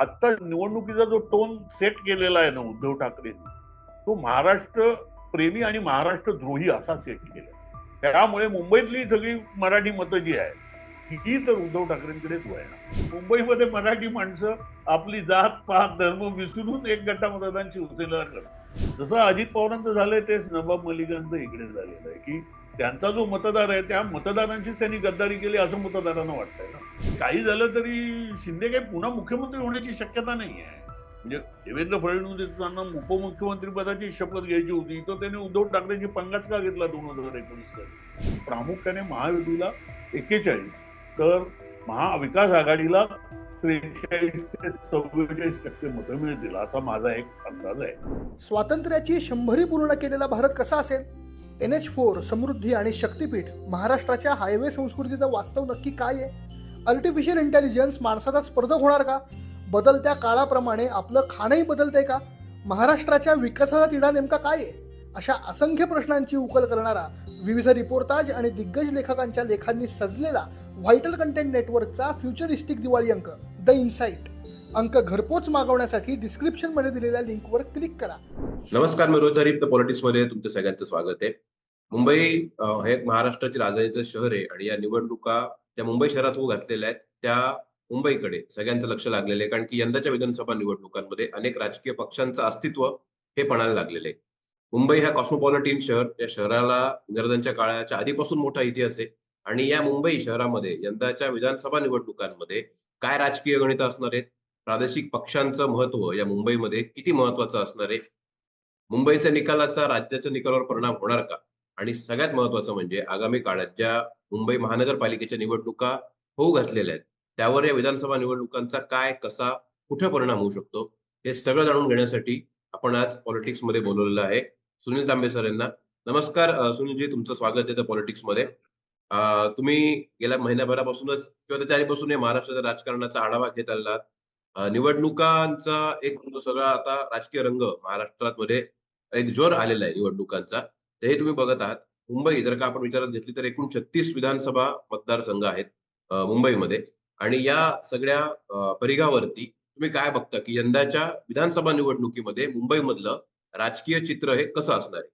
आता निवडणुकीचा जो टोन सेट केलेला आहे ना उद्धव ठाकरे तो महाराष्ट्र प्रेमी आणि महाराष्ट्र द्रोही असा सेट केला त्यामुळे मुंबईतली सगळी मराठी मतं जी आहेत ही तर उद्धव ठाकरेंकडेच वळणार. मुंबईमध्ये मराठी माणसं आपली जात पात धर्म विसरून एक गटा मतदान शिवसेनेला करतात. जसं अजित पवारांचं झालंय तेच नवाब मलिकांचं इकडे झालेलं आहे की त्यांचा जो मतदार आहे त्या मतदारांचीच त्यांनी गद्दारी केली असं मतदारांना वाटतंय ना. काही झालं तरी शिंदे काही पुन्हा मुख्यमंत्री होण्याची शक्यता नाही आहे म्हणजे देवेंद्र फडणवीसांना उपमुख्यमंत्री पदाची शपथ घ्यायची होती तर त्याने उद्धव ठाकरेंची पंगाच का घेतला दोन हजार एकोणीस साली? प्रामुख्याने महायुतीला एक्केचाळीस तर महाविकास आघाडीला त्रेचाळीस ते चव्वेचाळीस टक्के मतं मिळतील असा माझा एक अंदाज आहे. स्वातंत्र्याची शंभरी पूर्ण केलेला भारत कसा असेल? एन एच फोर समृद्धी आणि शक्तीपीठ महाराष्ट्राच्या हायवे संस्कृतीचं वास्तव नक्की काय आहे? आर्टिफिशियल इंटेलिजन्स माणसाचा स्पर्धक होणार का? बदलत्या काळाप्रमाणे आपलं खाणंही बदलतंय का? महाराष्ट्राच्या विकासाचा तिढा नेमका काय आहे? अशा असंख्य प्रश्नांची उकल करणारा विविध रिपोर्टाज आणि दिग्गज लेखकांच्या लेखांनी सजलेला व्हायटल कंटेंट नेटवर्कचा फ्युचरिस्टिक दिवाळी अंक द इन्साइट अंक घरपोच मागवण्यासाठी डिस्क्रिप्शनमध्ये दिलेल्या लिंकवर क्लिक करा. नमस्कार मी रोहित हरीप पॉलिटिक्समध्ये तुमचं सगळ्यांचं स्वागत आहे. मुंबई हे महाराष्ट्राची राजधानीचं शहर आहे आणि या निवडणुका त्या मुंबई शहरात होऊ घातलेल्या आहेत. त्या मुंबईकडे सगळ्यांचं लक्ष लागलेलं आहे. कारण की यंदाच्या विधानसभा निवडणुकांमध्ये अनेक राजकीय पक्षांचं अस्तित्व हे पणाला लागलेलं आहे. मुंबई हा कॉस्मोपॉलिटिन शहर. या शहराला इंग्रजांच्या काळाच्या आधीपासून मोठा इतिहास आहे. आणि या मुंबई शहरामध्ये यंदाच्या विधानसभा निवडणुकांमध्ये काय राजकीय गणित असणार आहेत? प्रादेशिक पक्षांचं महत्त्व या मुंबईमध्ये किती महत्वाचं असणार आहे? मुंबईच्या निकालाचा राज्याच्या निकालावर परिणाम होणार का? आणि सगळ्यात महत्वाचं म्हणजे आगामी काळात ज्या मुंबई महानगरपालिकेच्या निवडणुका होऊ घातलेल्या आहेत त्यावर या विधानसभा निवडणुकांचा काय कसा कुठे परिणाम होऊ शकतो हे सगळं जाणून घेण्यासाठी आपण आज पॉलिटिक्समध्ये बोलवलेलं आहे. सुनील तांबे सर यांना नमस्कार सुनीलजी तुमचं स्वागत आहे पॉलिटिक्समध्ये तुम्ही गेल्या महिन्याभरापासूनच किंवा त्याच्या आधीपासून महाराष्ट्राच्या राजकारणाचा आढावा घेत आलात. निवडणुकांचा एक सगळा आता राजकीय रंग महाराष्ट्रात मध्ये एक जोर आलेला आहे निवडणुकांचा. ते तुम्ही बघत आहात. मुंबई जर का आपण विचारात घेतली तर एकूण छत्तीस विधानसभा मतदारसंघ आहेत मुंबईमध्ये. आणि या सगळ्या परिघावरती तुम्ही काय बघता की यंदाच्या विधानसभा निवडणुकीमध्ये मुंबईमधलं राजकीय चित्र हे कसं असणार आहे?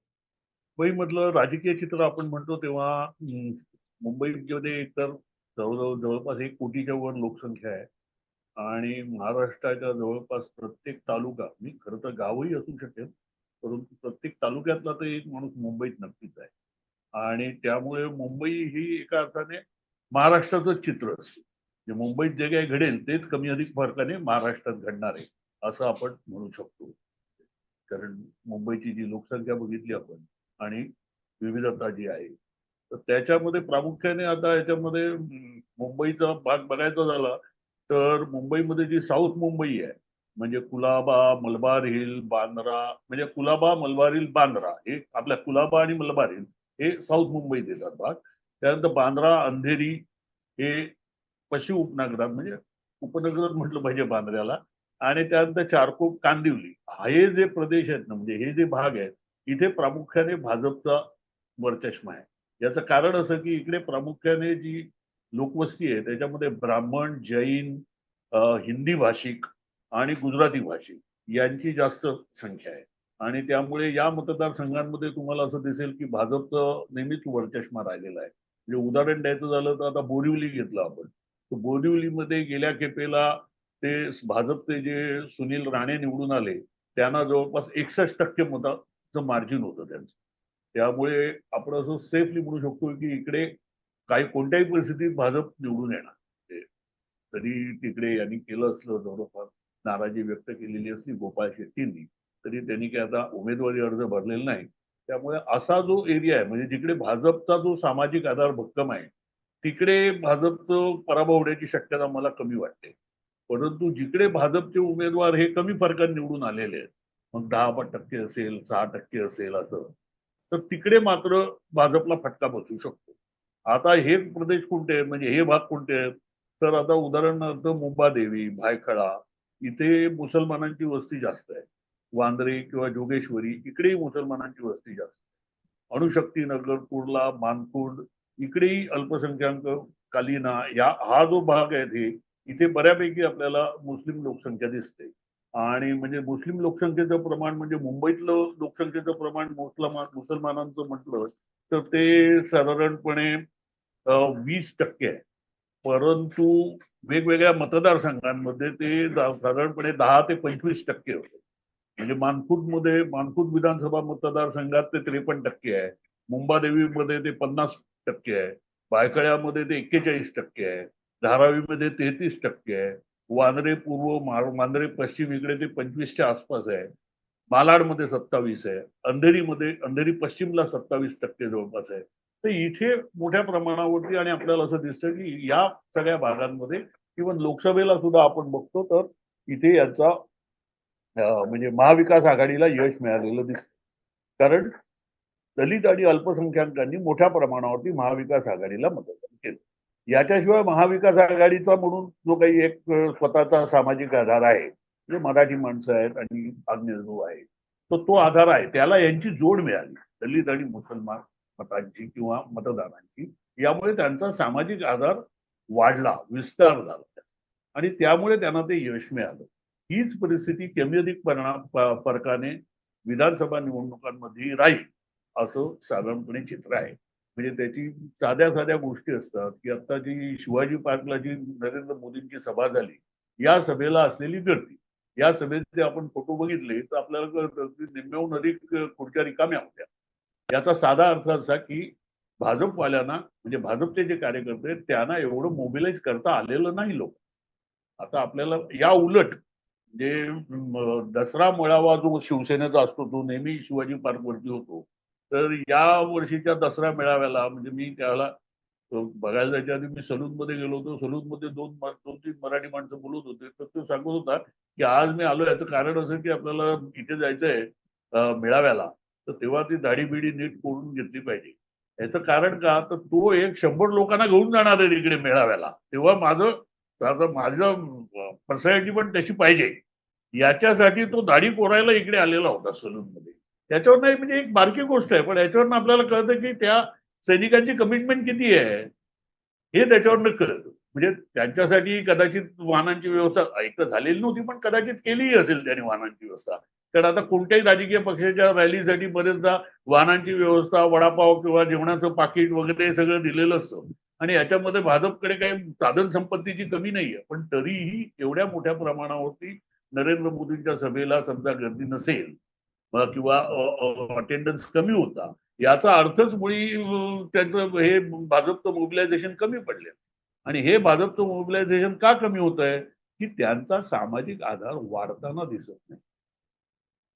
मुंबईमधलं राजकीय चित्र आपण म्हणतो तेव्हा मुंबईमध्ये एकतर जवळजवळ जवळपास एक कोटीच्या वर लोकसंख्या आहे. आणि महाराष्ट्राच्या जवळपास प्रत्येक तालुका मी खरं तर गावही असू शकेल परंतु प्रत्येक तालुक्यातला तर एक माणूस मुंबईत नक्कीच आहे. आणि त्यामुळे मुंबई ही एका अर्थाने महाराष्ट्राचं चित्र असते. जे मुंबईत जे काही घडेल तेच कमी अधिक फरकाने महाराष्ट्रात घडणार आहे असं आपण म्हणू शकतो. कारण मुंबईची जी लोकसंख्या बघितली आपण आणि विविधता जी आहे तर त्याच्यामध्ये प्रामुख्याने आता याच्यामध्ये मुंबईचा भाग बघायचा झाला तर मुंबईमध्ये जी साऊथ मुंबई आहे म्हणजे कुलाबा मलबार हिल बांद्रा म्हणजे कुलाबा मलबार हिल बांद्रा हे आपल्या कुलाबा आणि मलबार हिल हे साऊथ मुंबईत येतात भाग. त्यानंतर बांद्रा अंधेरी हे पश्चिम उपनगरात म्हणजे उपनगरात म्हटलं पाहिजे बांद्र्याला. आणि त्यानंतर चारकोप कांदिवली हे जे प्रदेश आहेत ना म्हणजे हे जे भाग आहेत इथे प्रामुख्याने भाजपचा वर्चष्मा आहे. याचं कारण असं की इकडे प्रामुख्याने जी लोकवस्ती आहे त्याच्यामध्ये ब्राह्मण जैन हिंदी भाषिक आणि गुजराती भाषिक यांची जास्त संख्या आहे. आणि त्यामुळे या मतदारसंघांमध्ये तुम्हाला असं दिसेल की भाजपचं नेहमीच वरचष्मा राहिलेला आहे. म्हणजे उदाहरण द्यायचं झालं तर आता बोरिवली घेतलं आपण. तर बोरिवलीमध्ये गेल्या खेपेला ते भाजपचे जे सुनील राणे निवडून आले त्यांना जवळपास एकसष्ट टक्के मताचं मार्जिन होतं त्यांचं. त्यामुळे आपण असं सेफली म्हणू शकतो की इकडे काही कोणत्याही परिस्थितीत भाजप निवडून येणार. तरी तिकडे यांनी केलं असलं जवळपास नाराजी व्यक्त केलेली असली गोपाळ शेट्टींनी तरी त्यांनी काही आता उमेदवारी अर्ज भरलेला नाही. त्यामुळे असा जो एरिया आहे म्हणजे जिकडे भाजपचा जो सामाजिक आधार भक्कम आहे तिकडे भाजपचं पराभव होण्याची शक्यता मला कमी वाटते. परंतु जिकडे भाजपचे उमेदवार हे कमी फरकात निवडून आलेले आहेत मग दहा टक्के असेल सहा टक्के असेल असं तर तिकडे मात्र भाजपला फटका बसू शकतो. आता हे प्रदेश कोणते आहेत म्हणजे हे भाग कोणते आहेत? तर आता उदाहरणार्थ मुंबादेवी भायखळा इथे मुसलमानांची वस्ती जास्त आहे. वांद्रे किंवा जोगेश्वरी इकडेही मुसलमानांची वस्ती जास्त अणुशक्तीनगर अणुशक्ती कुर्ला मानकुंड इकडेही अल्पसंख्याक कालिना या हा जो भाग आहे ते इथे बऱ्यापैकी आपल्याला मुस्लिम लोकसंख्या दिसते. आणि म्हणजे मुस्लिम लोकसंख्येचं प्रमाण म्हणजे मुंबईतलं लोकसंख्येचं प्रमाण मुसलमान मुसलमानांचं म्हटलं तर ते साधारणपणे वीस टक्के आहे. परंतु वेगवेगळ्या मतदारसंघांमध्ये ते साधारणपणे दहा ते पंचवीस टक्के होते. म्हणजे मानखुर्दमध्ये मानखुर्द विधानसभा मतदारसंघात ते त्रेपन्न टक्के आहे. मुंबादेवीमध्ये ते पन्नास टक्के आहे. बायकळ्यामध्ये ते एक्केचाळीस टक्के आहे. धारावीमध्ये तेहतीस टक्के आहे. वांद्रे पूर्व वांद्रे पश्चिम इकडे ते पंचवीसच्या आसपास आहे. मालाडमध्ये सत्तावीस आहे. अंधेरीमध्ये अंधेरी पश्चिमला सत्तावीस टक्के जवळपास आहे. तर इथे मोठ्या प्रमाणावरती आणि आपल्याला असं दिसतं की या सगळ्या भागांमध्ये इव्हन लोकसभेला सुद्धा आपण बघतो तर इथे याचा म्हणजे महाविकास आघाडीला यश मिळालेलं दिसत. कारण दलित आणि अल्पसंख्याकांनी मोठ्या प्रमाणावरती महाविकास आघाडीला मतदान केलं. याच्याशिवाय महाविकास आघाडीचा म्हणून जो काही एक स्वतःचा सामाजिक आधार आहे जे मराठी माणसं आहेत आणि आग्नेयू आहे तर तो आधार आहे त्याला यांची जोड मिळाली. दलित आणि मुसलमान मतांची किंवा मतदारांची. यामुळे त्यांचा सामाजिक आधार वाढला विस्तार झाला. आणि त्यामुळे त्यांना ते यश मिळालं. हीच परिस्थिती कमी अधिक परिणाम फरकाने विधानसभा निवडणुकांमध्ये राहील असं साधारणपणे चित्र आहे. म्हणजे त्याची साध्या साध्या गोष्टी असतात की आता जी शिवाजी पार्कला जी नरेंद्र मोदींची सभा झाली या सभेला असलेली गर्दी या सभेत जे आपण फोटो बघितले तर आपल्याला निम्म्याहून अधिक खुर्च्या रिकाम्या होत्या. याचा साधा अर्थ असा की भाजपवाल्यांना म्हणजे भाजपचे जे कार्यकर्ते आहेत, त्यांना एवढं मोबिलाइज करता आलेलं नाही लोक. आता आपल्याला या उलट जे दसरा मेळावा जो शिवसेनेचा असतो तो नेहमी शिवाजी पार्कवरती होतो. तर या वर्षीच्या दसरा मेळाव्याला म्हणजे मी त्याला बघायला जायच्या आधी मी सलून मध्ये गेलो होतो. सलून मध्ये दोन दोन तीन मराठी माणसं बोलत होते. तर तो सांगत होता की आज मी आलो याचं कारण असं की आपल्याला इथे जायचंय मेळाव्याला. तर तेव्हा ती दाढी बिडी नीट कोरून घेतली पाहिजे. याचं कारण का? तर तो एक शंभर लोकांना घेऊन जाणार आहे तिकडे मेळाव्याला. तेव्हा माझं आता माझं पर्सनॅलिटी पण त्याची पाहिजे. याच्यासाठी तो दाढी कोरायला इकडे आलेला होता सलून मध्ये त्याच्यावर नाही म्हणजे एक बारकी गोष्ट आहे पण याच्यावरनं आपल्याला कळतं की त्या सैनिकांची कमिटमेंट किती आहे? हे त्याच्यावरनं कळतं. म्हणजे त्यांच्यासाठी कदाचित वाहनांची व्यवस्था एक तर झालेली नव्हती पण कदाचित केलीही असेल त्याने वाहनांची व्यवस्था. कारण आता कोणत्याही राजकीय पक्षाच्या रॅलीसाठी बरेचदा वाहनांची व्यवस्था वडापाव किंवा जेवणाचं पाकिट वगैरे हे सगळं दिलेलं असतं. आणि याच्यामध्ये भाजपकडे काही साधन संपत्तीची कमी नाहीये. पण तरीही एवढ्या मोठ्या प्रमाणावरती नरेंद्र मोदींच्या सभेला समजा गर्दी नसेल किंवा अटेंडन्स कमी होता याचा अर्थच मुळी त्यांचं हे भाजपचं मोबिलायझेशन कमी पडले आणि हे भाजपचं मोबिलायझेशन का कमी होत आहे की त्यांचा सामाजिक आधार वाढताना दिसत नाही.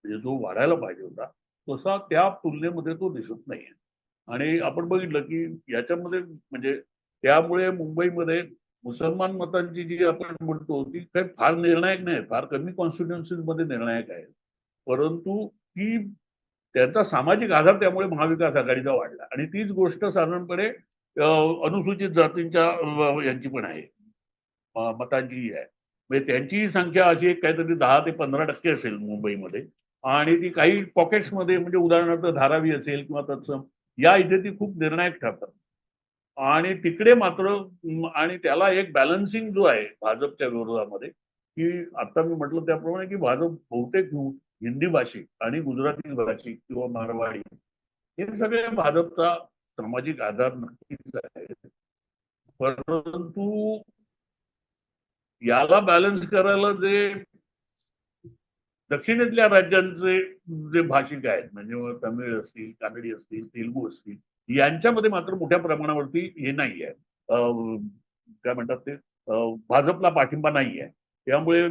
म्हणजे जो वाढायला पाहिजे होता तसा त्या तुलनेमध्ये तो दिसत नाहीये. आणि आपण बघितलं की याच्यामध्ये म्हणजे त्यामुळे मुंबईमध्ये मुसलमान मतांची जी आपण म्हणतो ती काही फार निर्णायक नाही फार कमी कॉन्स्टिट्युन्सीजमध्ये निर्णायक आहे. परंतु ती त्यांचा सामाजिक आधार त्यामुळे महाविकास आघाडीचा वाढला. आणि तीच गोष्ट साधारणपणे अनुसूचित जातींच्या यांची पण आहे. मतांचीही आहे. म्हणजे त्यांचीही संख्या अशी एक काहीतरी दहा ते पंधरा टक्के असेल मुंबईमध्ये. आणि ती काही पॉकेट्समध्ये म्हणजे उदाहरणार्थ धारावी असेल किंवा तत्सम या इथे ती खूप निर्णायक ठरतात. आणि तिकडे मात्र आणि त्याला एक बॅलन्सिंग जो आहे भाजपच्या विरोधामध्ये की आता मी म्हटलं त्याप्रमाणे की भाजप बहुतेक हिंदी भाषिक आणि गुजराती भाषिक किंवा मारवाडी हे सगळे भाजपचा सामाजिक आधार नक्कीच आहे परंतु याला बॅलन्स करायला जे दक्षिणेतल्या राज्यांचे जे भाषिक आहेत म्हणजे तमिळ असतील कानडी असतील तेलगू असतील यांच्यामध्ये मात्र मोठ्या प्रमाणावरती हे नाही आहे काय म्हणतात ते? भाजपला पाठिंबा नाही आहे त्यामुळे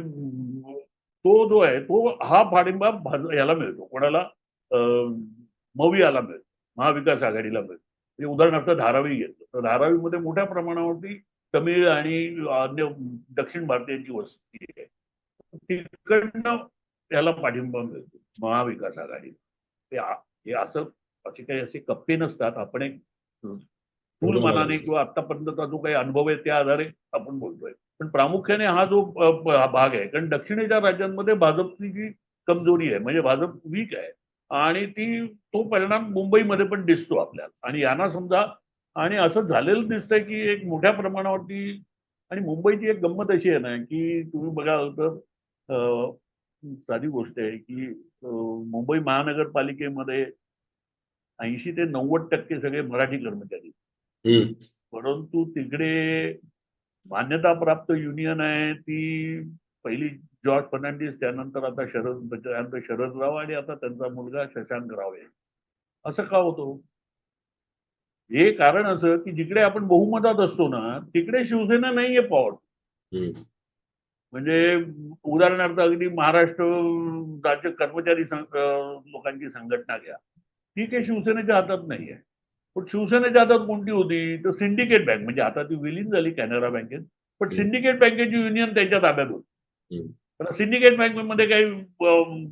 तो जो आहे तो हा पाठिंबा याला मिळतो. कोणाला? मवियाला मिळतो. महाविकास आघाडीला मिळतो. हे उदाहरणार्थ धारावी घेतलं. तर धारावीमध्ये मोठ्या प्रमाणावरती तमिळ आणि अन्य दक्षिण भारतीयांची वस्ती आहे. तिकडनं त्याला पाठिंबा मिळतो. महाविकास आघाडी ते हे असं असे काही असे कप्पे नसतात. आपण एक मनाने किंवा आतापर्यंतचा जो काही अनुभव आहे त्या आधारे आपण बोलतोय. पण प्रामुख्याने हा जो भाग आहे. कारण दक्षिणेच्या राज्यांमध्ये भाजपची जी कमजोरी आहे म्हणजे भाजप वीक आहे. आणि ती तो परिणाम मुंबईमध्ये पण दिसतो आपल्याला. आणि यांना समजा आणि असं झालेलं दिसतंय की एक मोठ्या प्रमाणावरती आणि मुंबईची एक गंमत अशी आहे ना की तुम्ही बघाल तर साधी गोष्ट आहे की मुंबई महानगरपालिकेमध्ये ऐंशी ते नव्वद टक्के सगळे मराठी कर्मचारी. परंतु तिकडे मान्यताप्राप्त युनियन आहे ती पहिली जॉर्ज फर्नांडिस त्यानंतर आता शरद त्यानंतर शरद राव आणि आता त्यांचा मुलगा शशांक राव आहे असं का होतं हे कारण असं की जिकडे आपण बहुमतात असतो ना तिकडे शिवसेना नाहीये हम्म. म्हणजे उदाहरणार्थ अगदी महाराष्ट्र राज्य कर्मचारी लोकांची संघटना घ्या. ती काही शिवसेनेच्या हातात नाहीये. पण शिवसेनेच्या हातात कोणती होती? तर सिंडिकेट बँक. म्हणजे आता ती विलीन झाली कॅनरा बँकेत. पण. सिंडिकेट बँकेची युनियन त्यांच्या ताब्यात होती. तर सिंडिकेट बँकेमध्ये काही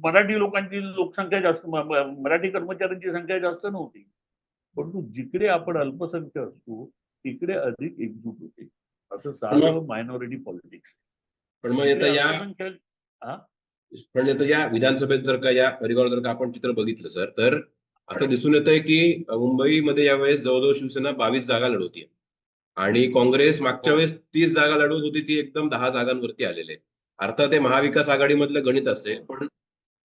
मराठी लोकांची लोकसंख्या जास्त मराठी कर्मचाऱ्यांची संख्या जास्त नव्हती. परंतु जिकडे आपण अल्पसंख्य असतो तिकडे अधिक एकजूट होते. असं साधं मायनॉरिटी पॉलिटिक्स पण मग आता या पण आता या विधानसभेत जर का या परिवारात जर का आपण चित्र बघितलं सर तर असं दिसून येत आहे की मुंबईमध्ये यावेळेस जवळजवळ शिवसेना बावीस जागा लढवतीये. आणि काँग्रेस मागच्या वेळेस तीस जागा लढवत होती ती एकदम दहा जागांवरती आलेले आहे. अर्थात ते महाविकास आघाडीमधलं गणित असेल पण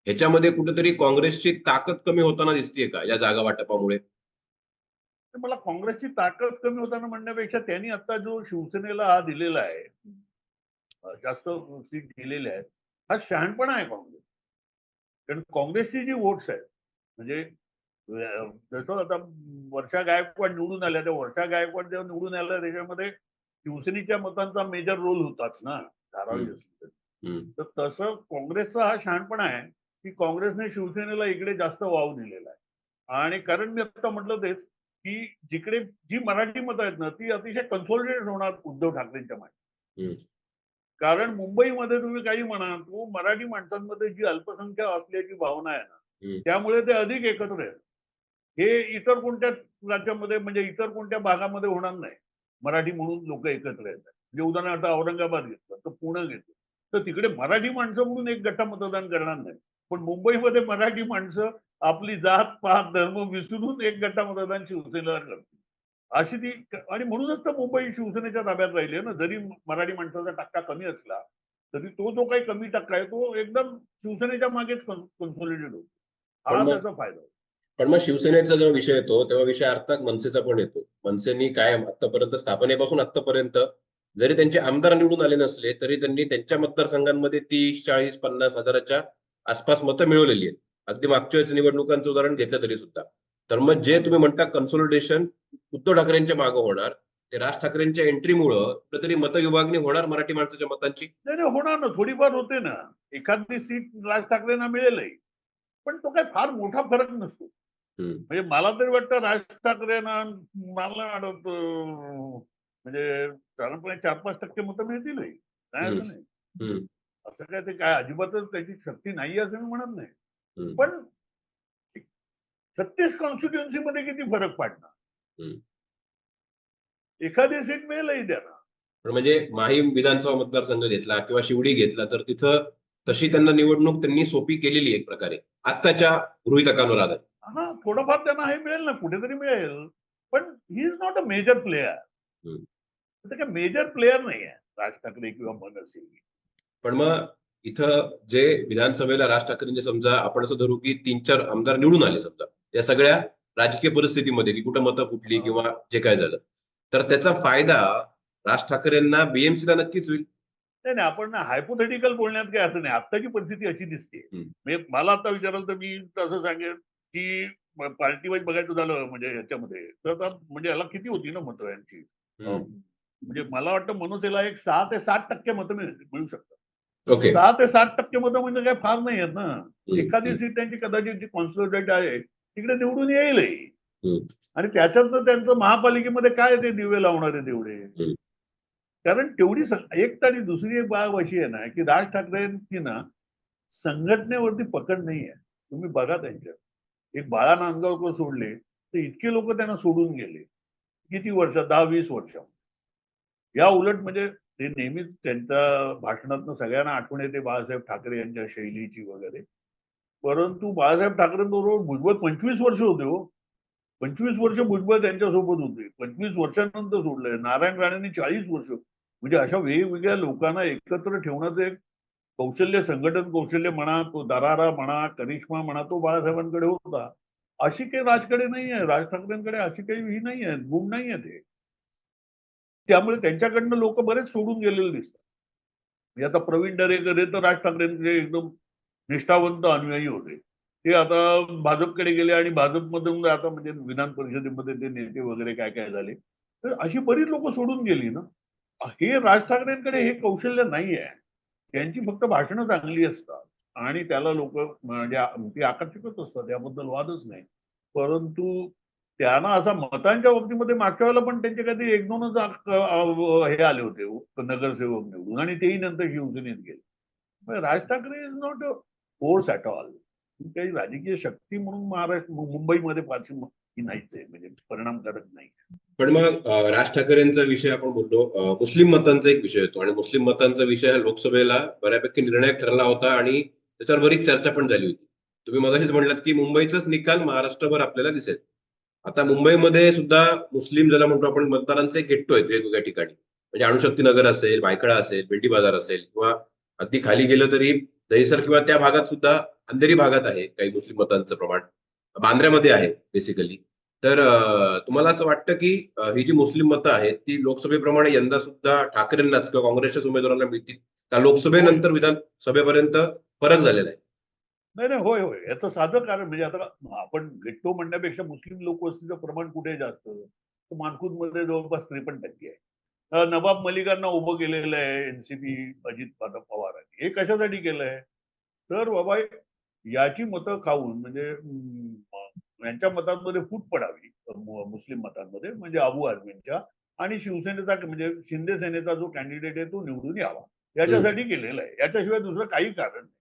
ह्याच्यामध्ये कुठेतरी काँग्रेसची ताकद कमी होताना दिसतीये का या जागा वाटपामुळे? तर मला काँग्रेसची ताकद कमी होताना म्हणण्यापेक्षा त्यांनी आता जो शिवसेनेला हा दिलेला आहे जास्त सीट दिलेल्या आहेत हा शहाणपणा आहे काँग्रेस कारण काँग्रेसची जी वोट्स आहेत म्हणजे जसं आता वर्षा गायकवाड निवडून आल्या त्या वर्षा गायकवाड जेव्हा निवडून आल्या त्याच्यामध्ये शिवसेनेच्या मतांचा मेजर रोल होताच ना धारावी. असली तरी. तसं काँग्रेसचा हा शहाणपणा आहे की काँग्रेसने शिवसेनेला इकडे जास्त वाव दिलेला आहे आणि कारण मी आता म्हटलं तेच की जिकडे जी मराठी मतं आहेत ना ती अतिशय कन्सोलिडेट होणार उद्धव ठाकरेंच्या मागे. कारण मुंबईमध्ये तुम्ही काही म्हणा तो मराठी माणसांमध्ये जी अल्पसंख्या असल्याची भावना आहे. ना त्यामुळे ते अधिक एकत्र आहेत. हे इतर कोणत्या राज्यामध्ये म्हणजे इतर कोणत्या भागामध्ये होणार नाही. मराठी म्हणून लोक एकत्र येतात. म्हणजे उदाहरणार्थ औरंगाबाद घेतलं तर पुणे घेतलं. तर तिकडे मराठी माणसं म्हणून एक गटा मतदान करणार नाही. पण मुंबईमध्ये मराठी माणसं आपली जात पात धर्म विसरून एक गटा मतदान शिवसेनेला करतील. अशी ती आणि म्हणूनच तर मुंबई शिवसेनेच्या ताब्यात राहिली आहे ना. जरी मराठी माणसाचा टक्का कमी असला तरी तो जो काही कमी टक्का आहे तो एकदम शिवसेनेच्या मागेच कन्सोलिडेट होतो. हा त्याचा फायदा. पण मग शिवसेनेचा जेव्हा विषय येतो तेव्हा विषय अर्थात मनसेचा पण येतो. मनसेनी काय आतापर्यंत स्थापनेपासून आतापर्यंत जरी त्यांचे आमदार निवडून आले नसले तरी त्यांनी त्यांच्या मतदारसंघांमध्ये तीस चाळीस पन्नास हजाराच्या आसपास मतं मिळवलेली आहेत. अगदी मागच्या निवडणुकांचं उदाहरण घेतलं तरी सुद्धा. तर मग जे तुम्ही म्हणता कन्सोलिडेशन उद्धव ठाकरेंच्या मागे होणार. ते राज ठाकरेंच्या एंट्रीमुळं कुठेतरी मतविभागणी होणार मराठी माणसाच्या मतांची? नाही नाही, होणार ना. थोडीफार होते ना. एखादी सीट राज ठाकरेंना मिळेलही. पण तो काही फार मोठा फरक नसतो. म्हणजे मला तरी वाटतं राज ठाकरेंना मला म्हणजे साधारणपणे चार पाच टक्के मतं मिळतीलही. नाही असं नाही. असं काय ते काय अजिबातच त्याची शक्ती नाही असं मी म्हणत नाही. पण छत्तीस कॉन्स्टिट्युएन्सी मध्ये किती फरक पाडणार? हम्म. एखादी सीट मिळेलही त्यांना. पण म्हणजे माहीम विधानसभा मतदारसंघ घेतला किंवा शिवडी घेतला तर तिथं तशी त्यांना निवडणूक त्यांनी सोपी केलेली एक प्रकारे. आत्ताच्या गृहितकांवर आधारित. हा थोडंफार त्यांना हे मिळेल ना कुठेतरी मिळेल. पण he is not a major player hmm. ते काय मेजर प्लेयर नाही आहे राज ठाकरे किंवा मनसे. पण मग इथं जे विधानसभेला राज ठाकरेंचे समजा आपण असं धरू की तीन चार आमदार निवडून आले समजा. या सगळ्या राजकीय परिस्थितीमध्ये की कुठं मतं फुटली हा. किंवा जे काय झालं. तर त्याचा फायदा राज ठाकरेंना बीएमसीला नक्कीच होईल. नाही नाही आपण हायपोथेटिकल बोलण्यात काही अर्थ नाही. आत्ताची परिस्थिती अशी दिसते. म्हणजे मला आता विचाराल तर मी असं सांगेन की पार्टी वाईज बघायचं झालं म्हणजे ह्याच्यामध्ये तर आता म्हणजे याला किती होती ना मतं यांची. म्हणजे मला वाटतं मनसेला एक सहा ते सात टक्के मतं मिळ मिळू शकतात. सहा ते सात टक्के मतं म्हणजे काय फार नाही आहेत ना. एखादी सीट त्यांची कदाचित जी कॉन्स्टिट्युएंट आहे तिकडे निवडून हम्म. आणि त्याच्यातनं त्यांचं महापालिकेमध्ये काय ते दिवे लावणार तेवढे. कारण तेवढी एक आणि दुसरी एक बाब अशी आहे ना की राज ठाकरेंची ना संघटनेवरती पकड नाही आहे. तुम्ही बघा त्यांच्या एक बाळा नांदगावकर सोडले तर इतके लोक त्यांना सोडून गेले. किती वर्ष दहा वीस वर्ष या उलट म्हणजे ते नेहमीच त्यांच्या भाषणातनं सगळ्यांना आठवण येते बाळासाहेब ठाकरे यांच्या शैलीची वगैरे. परंतु बाळासाहेब ठाकरेंबरोबर भुजबळ पंचवीस वर्ष होते हो. पंचवीस वर्ष भुजबळ त्यांच्यासोबत होते. पंचवीस वर्षांनंतर सोडलंय. नारायण राणेंनी चाळीस वर्ष. म्हणजे अशा वेगवेगळ्या लोकांना एकत्र ठेवण्याचं एक कौशल्य संघटन कौशल्य म्हणा तो दरारा म्हणा करिश्मा म्हणा तो बाळासाहेबांकडे होता. अशी काही राजकडे नाही आहे राज ठाकरेंकडे अशी काही ही नाही आहे गुण नाही आहे ते. त्यामुळे त्यांच्याकडनं लोक बरेच सोडून गेलेले दिसतात. आता प्रवीण दरेकर हे तर राज ठाकरेंचे एकदम निष्ठावंत अनुयायी होते. ते आता भाजपकडे गेले आणि भाजपमधून आता म्हणजे विधान परिषदेमध्ये ते नेते वगैरे काय काय झाले. तर अशी बरीच लोक सोडून गेली ना. हे राज ठाकरेंकडे हे कौशल्य नाही आहे. त्यांची फक्त भाषणं चांगली असतात. आणि त्याला लोक म्हणजे ते आकर्षकच असतात. त्याबद्दल वादच नाही. परंतु त्यांना असा मतांच्या बाबतीमध्ये मागच्या वेळेला पण त्यांचे काहीतरी एक दोनच हे आले होते. नगरसेवक निवडून. आणि तेही नंतर शिवसेनेत गेले. Raj Thackeray is not force at all काही राजकीय शक्ती म्हणून महाराष्ट्र मुंबईमध्ये फारशी नाहीच आहे म्हणजे परिणामकारक नाही. पण मग राज ठाकरेंचा विषय आपण बोललो मुस्लिम मतांचा एक विषय येतो आणि मुस्लिम मतांचा विषय लोकसभेला बऱ्यापैकी निर्णायक ठरला होता आणि त्याच्यावर बरीच चर्चा पण झाली होती. तुम्ही मगाशीच म्हणलात की मुंबईचाच निकाल महाराष्ट्रभर आपल्याला दिसेल. आता मुंबईमध्ये सुद्धा मुस्लिम ज्याला म्हणतो आपण मतदारांचे गेट्टो आहेत वेगवेगळ्या ठिकाणी. म्हणजे अणुशक्ती नगर असेल बायकडा असेल भेंडी बाजार असेल किंवा अगदी खाली गेलं तरी दहिसर किंवा त्या भागात सुद्धा अंधेरी भागात आहे काही मुस्लिम मतांचं प्रमाण. बांद्र्यामध्ये आहे बेसिकली तर तुम्हाला असं वाटतं की ही जी मुस्लिम मतं आहेत ती लोकसभेप्रमाणे यंदा सुद्धा ठाकरेंनाच किंवा काँग्रेसच्याच उमेदवारांना मिळतील का? लोकसभेनंतर विधानसभेपर्यंत फरक झालेला आहे. नाही नाही होय होय. याचं साधं कारण म्हणजे आता आपण गेट्टो म्हणण्यापेक्षा मुस्लिम लोकवस्तीचं प्रमाण कुठे जास्त? तर मानखुदमध्ये जवळपास त्रेपन्न टक्के आहे. नवाब मलिकांना उभं केलेलं आहे एनसीपी अजित पवारांनी. हे कशासाठी केलंय? तर बाबा याची मतं खाऊन म्हणजे यांच्या मतांमध्ये फूट पडावी मुस्लिम मतांमध्ये म्हणजे अबू आझमींच्या आणि शिवसेनेचा म्हणजे शिंदे सेनेचा जो कॅन्डिडेट आहे तो निवडून यावा. याच्यासाठी केलेलं आहे. याच्याशिवाय दुसरं काही कारण नाही.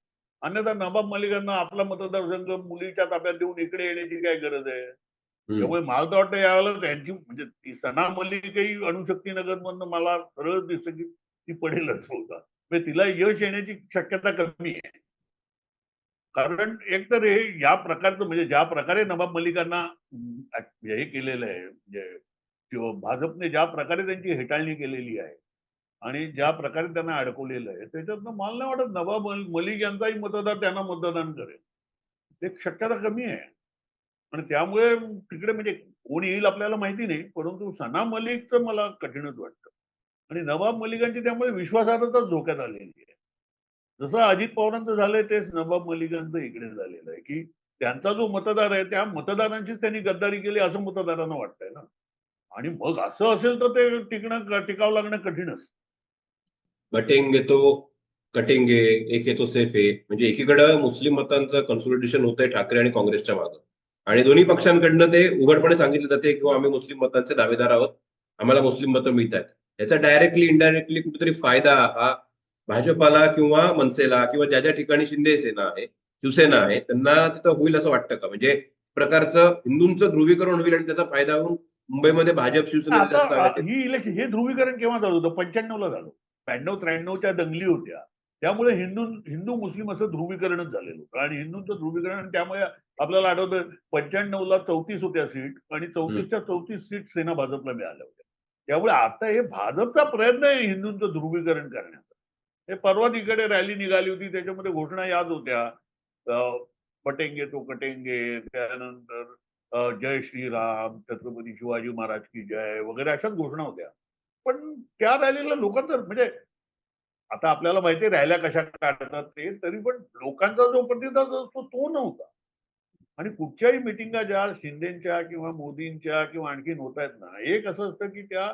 अन्यथा नवाब मलिकांना आपला मतदारसंघ मुलीच्या ताब्यात देऊन इकडे येण्याची काय गरज आहे. त्यामुळे मला तर वाटतं यावेळेला त्यांची म्हणजे ती सना काही अणुशक्ती नगर मधनं मला सरळ दिसतं की ती पडेलच होता म्हणजे तिला यश येण्याची शक्यता कमी आहे. कारण एक तर हे या प्रकारचं म्हणजे ज्या प्रकारे नवाब मलिकांना हे केलेलं आहे म्हणजे किंवा भाजपने ज्या प्रकारे त्यांची हेटाळणी केलेली आहे आणि ज्या प्रकारे त्यांना अडकवलेलं आहे त्याच्यातनं मला नाही वाटत नवाब मलिक यांचाही मतदार त्यांना मतदान करेल. एक शक्यता कमी आहे. आणि त्यामुळे तिकडे म्हणजे कोण येईल आपल्याला माहिती नाही परंतु सना मलिकचं मला कठीणच वाटतं. आणि नवाब मलिकांची त्यामुळे विश्वासार्हताच धोक्यात आलेली आहे. जसं अजित पवारांचं झालंय तेच नवाब मलिकांचं इकडे झालेलं आहे की त्यांचा जो मतदार आहे त्या मतदारांचीच त्यांनी गद्दारी केली असं मतदारांना वाटतंय ना. आणि मग असं असेल तर ते टिकणं टिकावं लागणं कठीणच बटेंगे तो कटेंगे एक हे तो सेफ. आहे म्हणजे एकीकडं मुस्लिम मतांचं कन्सोलिडेशन होतंय ठाकरे आणि काँग्रेसच्या मागं. आणि दोन्ही पक्षांकडनं ते उघडपणे सांगितलं जाते किंवा आम्ही मुस्लिम मतांचे दावेदार आहोत. आम्हाला मुस्लिम मतं मिळतात याचा डायरेक्टली इनडायरेक्टली कुठेतरी फायदा हा भाजपाला किंवा मनसेला किंवा ज्या ज्या ठिकाणी शिंदे सेना आहे शिवसेना आहे त्यांना तिथं होईल असं वाटतं का? म्हणजे प्रकारचं हिंदूंचं ध्रुवीकरण होईल आणि त्याचा फायदा होऊन मुंबईमध्ये भाजप शिवसेना ही इलेक्शन हे ध्रुवीकरण केव्हा झालं होतं? पंच्याण्णव ला झालं ब्याण्णव त्र्याण्णवच्या दंगली होत्या. त्यामुळे हिंदू हिंदू मुस्लिम असं ध्रुवीकरणच झालेलं होतं. आणि हिंदूंचं ध्रुवीकरण आणि त्यामुळे आपल्याला आठवतं पंच्याण्णव ला चौतीस होत्या सीट आणि चौतीसच्या चौतीस सीट सेना भाजपला मिळाल्या होत्या. त्यामुळे आता हे भाजपचा प्रयत्न आहे हिंदूंचं ध्रुवीकरण करण्याचा. हे परवा तिकडे रॅली निघाली होती त्याच्यामध्ये घोषणा याच होत्या. पटेंगे तो कटेंगे त्यानंतर जय श्रीराम छत्रपती शिवाजी महाराज की जय वगैरे अशाच घोषणा होत्या. पण त्या रॅलीला लोकांचं म्हणजे आता आपल्याला माहिती राहिल्या कशा काढतात ते तरी पण लोकांचा जो प्रतिसाद असतो तो नव्हता. आणि कुठच्याही मिटिंगा ज्या शिंदेच्या किंवा मोदींच्या किंवा आणखीन होत आहेत ना एक असं असतं की त्या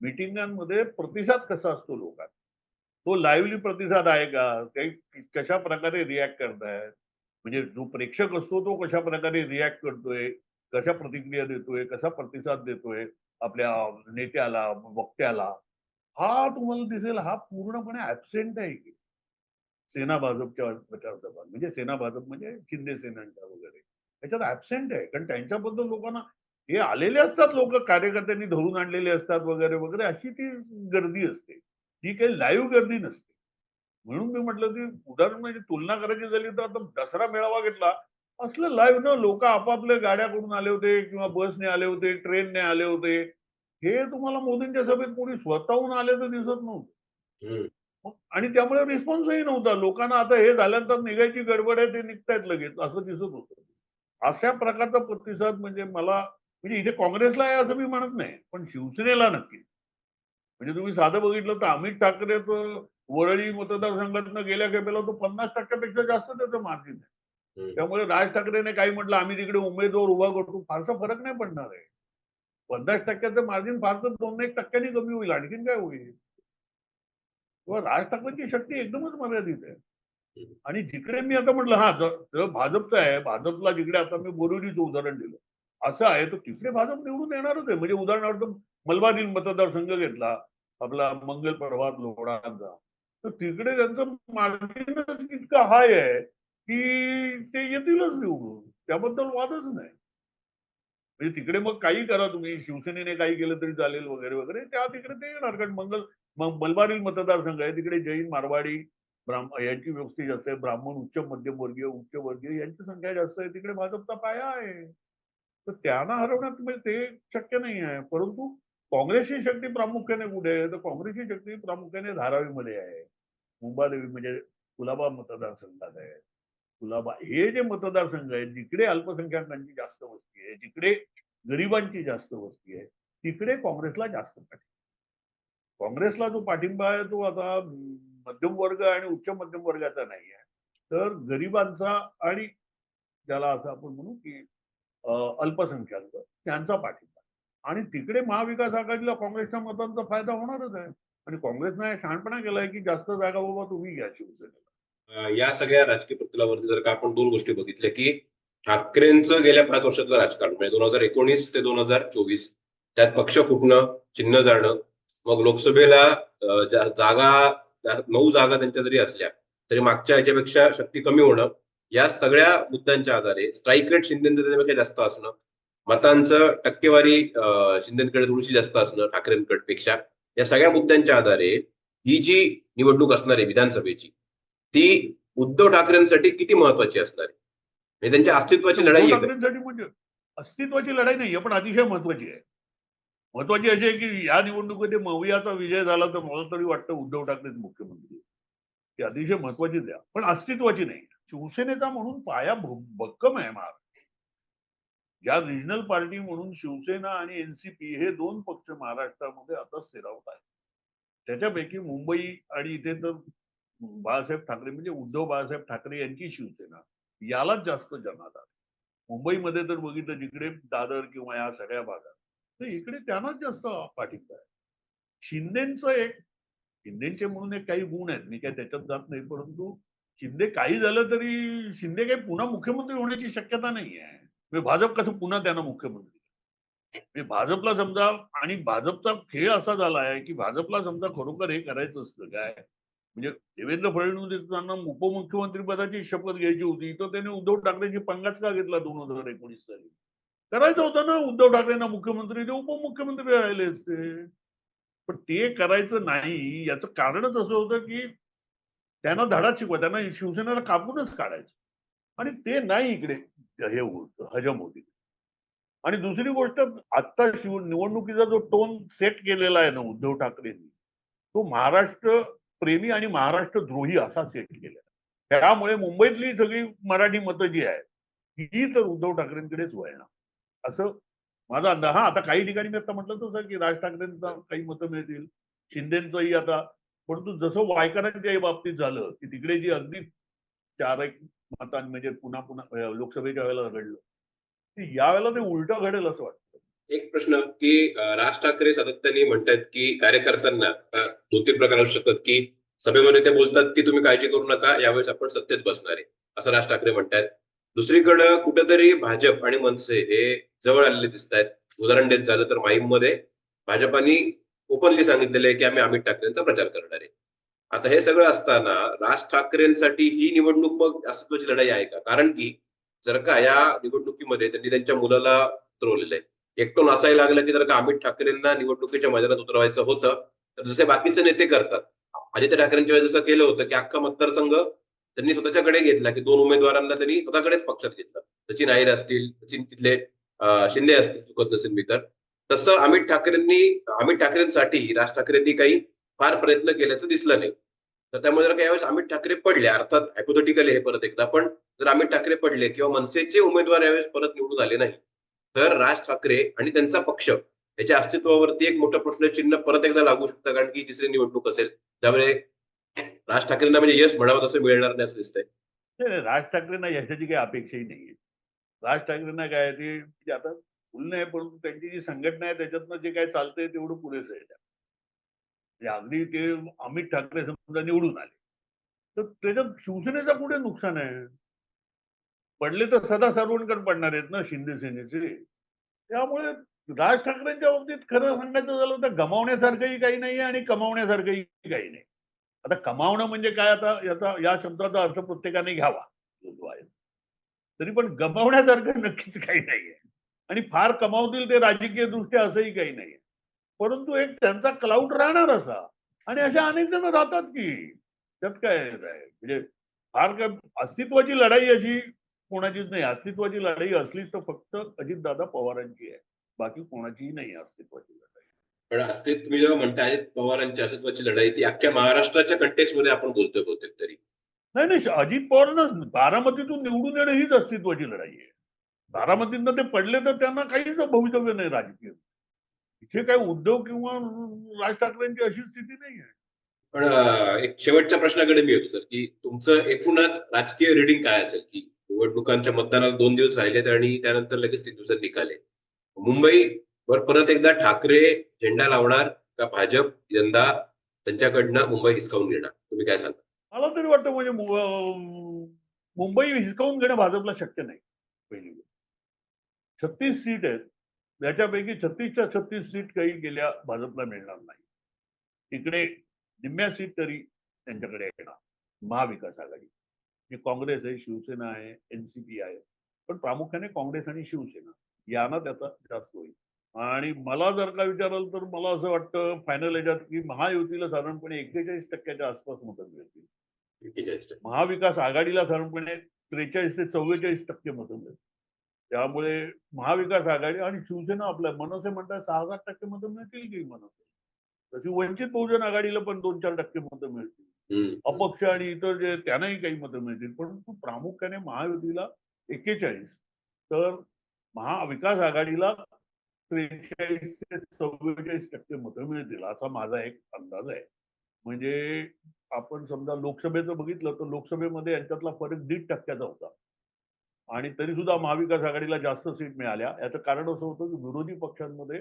मिटिंगांमध्ये प्रतिसाद कसा असतो लोकांचा? तो लाईव्हली प्रतिसाद आहे का? काही कशा प्रकारे रिॲक्ट करतायत? म्हणजे जो प्रेक्षक असतो तो कशा प्रकारे रिॲक्ट करतोय? कशा प्रतिक्रिया देतोय? कसा प्रतिसाद देतोय? आपल्या नेत्याला वक्त्याला? हा तुम्हाला दिसेल हा पूर्णपणे ऍबसेंट आहे की. सेना भाजपच्या प्रचारसभा म्हणजे सेना भाजप म्हणजे शिंदे सेनांच्या वगैरे. त्याच्यात ऍबसेंट आहे कारण त्यांच्याबद्दल लोकांना हे आलेले असतात लोक कार्यकर्त्यांनी धरून आणलेले असतात वगैरे वगैरे अशी ती गर्दी असते. ती काही लाईव्ह गर्दी नसते. म्हणून मी म्हटलं की उदाहरण म्हणजे तुलना करायची झाली तर आता दसरा मेळावा घेतला असलं लाईव्ह न लोक आपापल्या गाड्या करून आले होते किंवा बसने आले होते ट्रेनने आले होते. हे तुम्हाला मोदींच्या सभेत कोणी स्वतःहून आल्याचं दिसत नव्हतं. आणि त्यामुळे रिस्पॉन्सही नव्हता. लोकांना आता हे झाल्यानंतर निघायची गडबड आहे ते निघतायत लगेच असं दिसत होतं. अशा प्रकारचा प्रतिसाद म्हणजे मला म्हणजे इथे काँग्रेसला आहे असं मी म्हणत नाही पण शिवसेनेला नक्की म्हणजे तुम्ही साधं बघितलं तर अमित ठाकरे तर वरळी मतदारसंघातनं गेल्या खेपेला तो पन्नास टक्क्यापेक्षा जास्त त्याचं मार्जिन आहे. त्यामुळे राज ठाकरेने काही म्हटलं आम्ही तिकडे उमेदवार उभा करतो फारसा फरक नाही पडणार आहे. पन्नास टक्क्याचं मार्जिन फार तर दोन एक टक्क्यांनी कमी होईल. आणखीन काय होईल? किंवा राज ठाकरेंची शक्ती एकदमच मर्यादित आहे. आणि जिकडे मी आता म्हटलं हा भाजपचं आहे भाजपला जिकडे आता मी बोरिवलीचं उदाहरण दिलं. असं आहे तर तिकडे भाजप निवडून येणारच आहे. म्हणजे उदाहरणार्थ मलबारील मतदारसंघ घेतला आपला मंगल प्रभात लोणांचा तर तिकडे त्यांचं मार्जिनच इतकं हाय आहे की ते येतीलच निवडून. त्याबद्दल वादच नाही. म्हणजे तिकडे मग काही करा तुम्ही. शिवसेनेने काही केलं तरी चालेल वगैरे वगैरे. त्या तिकडे ते येणार. कारण मंगल मग मतदारसंघ आहे. तिकडे जैन मारवाडी ब्राह्मण यांची व्यवस्था जास्त आहे. ब्राह्मण उच्च मध्यमवर्गीय उच्च वर्गीय यांची संख्या जास्त आहे. तिकडे भाजपचा पाया आहे. तर त्यांना हरवण्यात म्हणजे ते शक्य नाही आहे. परंतु काँग्रेसची शक्ती प्रामुख्याने कुठे आहे? तर काँग्रेसची शक्ती प्रामुख्याने धारावीमध्ये आहे. मुंबादेवी म्हणजे कुलाबा मतदारसंघात आहे. कुलाबा हे जे मतदारसंघ आहेत जिकडे अल्पसंख्याकांची जास्त वस्ती आहे जिकडे गरिबांची जास्त वस्ती आहे तिकडे काँग्रेसला जास्त पाठिंबा काँग्रेसला जो पाठिंबा आहे तो आता मध्यम वर्ग आणि उच्च मध्यम वर्गाचा नाही आहे. तर गरिबांचा आणि ज्याला असं आपण म्हणू की अल्पसंख्याक त्यांचा पाठिंबा आणि तिकडे महाविकास आघाडीला काँग्रेसच्या मतांचा फायदा होणारच आहे. आणि काँग्रेसने शहाणपणा केलाय की जास्त जागा बाबा तुम्ही घ्या शिवसेनेला. या सगळ्या राजकीय प्रतलावरती जर का आपण दोन गोष्टी बघितल्या की ठाकरेंचं गेल्या पाच वर्षातलं राजकारण म्हणजे दोन हजार एकोणीस ते दोन हजार चोवीस त्यात पक्ष फुटणं चिन्ह जाणं मग लोकसभेला जागा नऊ जागा त्यांच्या जरी असल्या तरी मागच्या याच्यापेक्षा शक्ती कमी होणं या सगळ्या मुद्द्यांच्या आधारे स्ट्राईक रेट शिंदेचं त्याच्यापेक्षा जास्त असणं मतांचं टक्केवारी शिंदेकडे थोडीशी जास्त असणं ठाकरेंकडपेक्षा या सगळ्या मुद्द्यांच्या आधारे ही जी निवडणूक असणार आहे विधानसभेची ती उद्धव ठाकरेंसाठी किती महत्वाची असणार? आहे म्हणजे त्यांच्या अस्तित्वाची लढाई? ठाकरेंसाठी म्हणजे अस्तित्वाची लढाई नाही पण अतिशय महत्वाची आहे. महत्वाची अशी आहे की या निवडणुकीत मवियाचा विजय झाला तर मला तरी वाटतं उद्धव ठाकरेच मुख्यमंत्री ही अतिशय महत्वाचीच आहे. पण अस्तित्वाची नाही. शिवसेनेचा म्हणून पाया भक्कम आहे महाराष्ट्र ज्या रिजनल पार्टी म्हणून शिवसेना आणि एनसीपी हे दोन पक्ष महाराष्ट्रामध्ये आता स्थिरावत आहेत. त्याच्यापैकी मुंबई आणि इथे तर बाळासाहेब ठाकरे म्हणजे उद्धव बाळासाहेब ठाकरे यांची शिवसेना. यालाच जास्त जनाधार मुंबईमध्ये तर बघितलं जिकडे दादर किंवा या सगळ्या भागात तर इकडे त्यांनाच जास्त पाठिंबा आहे. शिंदेचं एक शिंदेचे म्हणून एक काही गुण आहेत. मी काय त्याच्यात जात नाही परंतु शिंदे काही झालं तरी शिंदे काही पुन्हा मुख्यमंत्री होण्याची शक्यता नाही आहे. मी भाजप कसं पुन्हा त्यांना मुख्यमंत्री मी म्हणजे भाजपला समजा आणि भाजपचा खेळ असा झाला आहे की भाजपला समजा खरोखर हे करायचं असतं काय? म्हणजे देवेंद्र फडणवीसांना उपमुख्यमंत्री पदाची शपथ घ्यायची होती तर त्यांनी उद्धव ठाकरेंची पंगाच का घेतला दोन हजार एकोणीस साली? करायचं होतं ना उद्धव ठाकरेंना मुख्यमंत्री ते उपमुख्यमंत्री राहिले असते. पण ते करायचं नाही याचं कारणच असं होतं की त्यांना धडा शिकवा त्यांना शिवसेनेला कापूनच काढायचं. आणि ते नाही इकडे हे होत हजम होती आणि दुसरी गोष्ट आत्ता शिव निवडणुकीचा जो टोन सेट केलेला आहे ना उद्धव ठाकरेंनी तो महाराष्ट्र प्रेमी आणि महाराष्ट्र द्रोही असा सेट केलेला आहे. त्यामुळे मुंबईतली सगळी मराठी मतं जी आहेत ती तर उद्धव ठाकरेंकडेच वळणार. असं माझा अंदाज. हा आता काही ठिकाणी मी आता म्हटलं तसं की राज ठाकरेंचा काही मतं मिळतील शिंदेचंही आता परंतु जसं वायकरांच्या बाबतीत झालं की तिकडे जी अगदी चार एक मतां म्हणजे पुन्हा पुन्हा लोकसभेच्या वेळेला घडलं यावेळेला ते उलटं घडेल असं वाटतं. एक प्रश्न की राज ठाकरे सातत्याने म्हणतात की कार्यकर्त्यांना दोन तीन प्रकार असू शकतात की सभेमध्ये ते बोलतात की तुम्ही काळजी करू नका यावेळेस आपण सत्तेत बसणार आहे असं राज ठाकरे म्हणतात दुसरीकडं कुठेतरी भाजप आणि मनसे हे जवळ आलेले दिसत आहेत उदाहरण देत झालं तर माहीममध्ये भाजपाने ओपनली सांगितलेलं आहे की आम्ही अमित ठाकरेंचा प्रचार करणार आहे. आता हे सगळं असताना राज ठाकरेंसाठी ही निवडणूक मग अस्तित्वाची लढाई आहे का? कारण की जर का या निवडणुकीमध्ये त्यांनी त्यांच्या मुलाला उतरवलेलं आहे एकटोन असायला लागलं की जर का अमित ठाकरेंना निवडणुकीच्या मैदानात उतरवायचं होतं तर जसे बाकीचे नेते करतात. आदित्य ठाकरेंच्या वेळेस जसं केलं होतं की अख्खा मतदारसंघ त्यांनी स्वतःच्याकडे घेतला की दोन उमेदवारांना त्यांनी स्वतःकडेच पक्षात घेतलं. सचिन आयर असतील सचिन तिथले शिंदे असतील चुकत नसेल मी तर. तसं अमित ठाकरेंनी अमित ठाकरेंसाठी राज ठाकरेंनी काही फार प्रयत्न केल्याचं दिसलं नाही. तर त्यामुळे जर का यावेळेस अमित ठाकरे पडले अर्थात हायपोथेटिकली हे परत एकदा पण जर अमित ठाकरे पडले किंवा मनसेचे उमेदवार यावेळेस परत निवडून आले नाही तर राज ठाकरे आणि त्यांचा पक्ष त्याच्या अस्तित्वावरती एक मोठं प्रश्नचिन्ह परत एकदा लागू शकतं कारण की तिसरी निवडणूक असेल. त्यामुळे राज ठाकरेंना म्हणजे यश म्हणावं तसं मिळणार नाही असं दिसतंय. राज ठाकरेंना यशाची काही अपेक्षाही नाहीये राज ठाकरेंना काय ते म्हणजे आता फुल नाही परंतु त्यांची जी संघटना आहे त्याच्यातनं जे काय चालतंय तेवढं पुरेसं आहे. त्या. अगदी ते अमित ठाकरे समजा निवडून आले. तर त्याच्यात शिवसेनेचा कुठे नुकसान आहे? पडले तर सदा सर्वांकडे पडणार आहेत ना शिंदे सेनेचे. त्यामुळे राज ठाकरेंच्या बाबतीत खरं सांगायचं झालं तर गमावण्यासारखंही काही नाही आणि कमावण्यासारखंही काही नाही. आता कमावणं म्हणजे काय आता याचा या शब्दाचा अर्थ प्रत्येकाने घ्यावा तरी पण गमावण्यासारखं नक्कीच काही नाहीये. आणि फार कमावतील ते राजकीय दृष्ट्या असंही काही नाहीये. परंतु एक त्यांचा क्लाउड राहणार असा. आणि अशा अनेक जण राहतात की त्यात काय म्हणजे फार काय अस्तित्वाची लढाई अशी कोणाचीच नाही. अस्तित्वाची लढाई असलीच तर फक्त अजितदादा पवारांची आहे. बाकी कोणाचीही नाही अस्तित्वाची लढाई. पण अस्तित्व तुम्ही जेव्हा म्हणता अजित पवारांच्या अस्तित्वाची लढाई ती अख्ख्या महाराष्ट्राच्या कंटेक्समध्ये आपण बोलतोय बहुतेक तरी. नाही नाही अजित पवारांना बारामतीतून निवडून येणं हीच अस्तित्वाची लढाई आहे. बारामतीतनं ते पडले तर त्यांना काहीच भवितव्य नाही राजकीय. इथे काय उद्धव किंवा राज ठाकरेंची अशी स्थिती नाही आहे. पण एक शेवटच्या प्रश्नाकडे मी येतो सर की तुमचं एकूणच राजकीय रिडिंग काय असेल की निवडणुकांच्या मतदानाला दोन दिवस राहिलेत आणि त्यानंतर लगेच तीन दिवसात निकाले मुंबईवर परत एकदा ठाकरे झेंडा लावणार का भाजप यंदा त्यांच्याकडनं मुंबई हिसकावून घेणार? तुम्ही काय सांगता? मला तरी वाटतं म्हणजे मुंबई हिसकावून घेणं भाजपला शक्य नाही पहिली छत्तीस सीट आहेत. त्याच्यापैकी छत्तीसच्या छत्तीस सीट काही गेल्या भाजपला मिळणार नाही. इकडे निम्म्या सीट तरी त्यांच्याकडे येणार. महाविकास आघाडी. जी काँग्रेस आहे शिवसेना आहे एनसीपी आहे. पण प्रामुख्याने काँग्रेस आणि शिवसेना यांना त्याचा जास्त होईल. आणि मला जर का विचाराल तर मला असं वाटतं फायनल याच्यात की महायुतीला साधारणपणे एक्केचाळीस टक्क्याच्या आसपास मतं मिळतील. 41 टक्के. महाविकास आघाडीला साधारणपणे त्रेचाळीस ते चव्वेचाळीस टक्के मतं मिळतील त्यामुळे महाविकास आघाडी आणि शिवसेना आपल्या मनसे म्हणतात सहा सात टक्के मतं मिळतील की मनसे? तशी वंचित बहुजन आघाडीला पण दोन चार टक्के मतं मिळतील. अपक्ष आणि इतर जे त्यांनाही काही मतं मिळतील परंतु प्रामुख्याने महायुतीला एक्केचाळीस तर महाविकास आघाडीला त्रेचाळीस ते चव्वेचाळीस टक्के मतं मिळतील असा माझा एक अंदाज आहे. म्हणजे आपण समजा लोकसभेचं बघितलं तर लोकसभेमध्ये यांच्यातला फरक दीड टक्क्याचा होता. आणि तरी सुद्धा महाविकास आघाडीला जास्त सीट मिळाल्या. याचं कारण असं होतं की विरोधी पक्षांमध्ये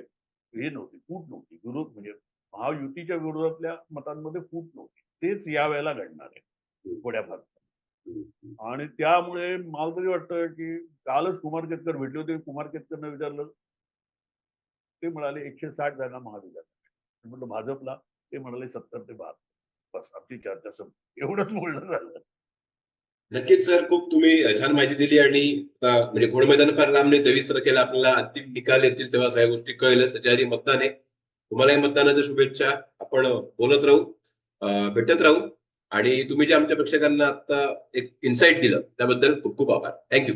हे नव्हती फूट नव्हती. विरोध म्हणजे महायुतीच्या विरोधातल्या मतांमध्ये फूट नव्हती. तेच या वेळेला घडणार आहे. थोड्या फार. हम्म. आणि त्यामुळे मला तरी वाटतं की कालच कुमार केतकर भेटले होते. कुमार केतकरनं विचारलं. ते म्हणाले एकशे साठ जागा महाविकास आघाडी. म्हटलं भाजपला? ते म्हणाले सत्तर ते बहात्तर. बस आमची चर्चा संपली. एवढंच बोलणं झालं. नक्कीच सर. खूप तुम्ही छान माहिती दिली आणि म्हणजे घोड मैदान फार लांब नाही तेवीस तारखेला आपल्याला अंतिम निकाल येतील तेव्हा सगळ्या गोष्टी कळेलच. त्याच्या आधी मतदान आहे. तुम्हालाही मतदानाच्या शुभेच्छा. आपण बोलत राहू. भेटत राहू. आणि तुम्ही जे आमच्या प्रेक्षकांना आता एक इन्साइट दिलं त्याबद्दल खूप खूप आभार. थँक्यू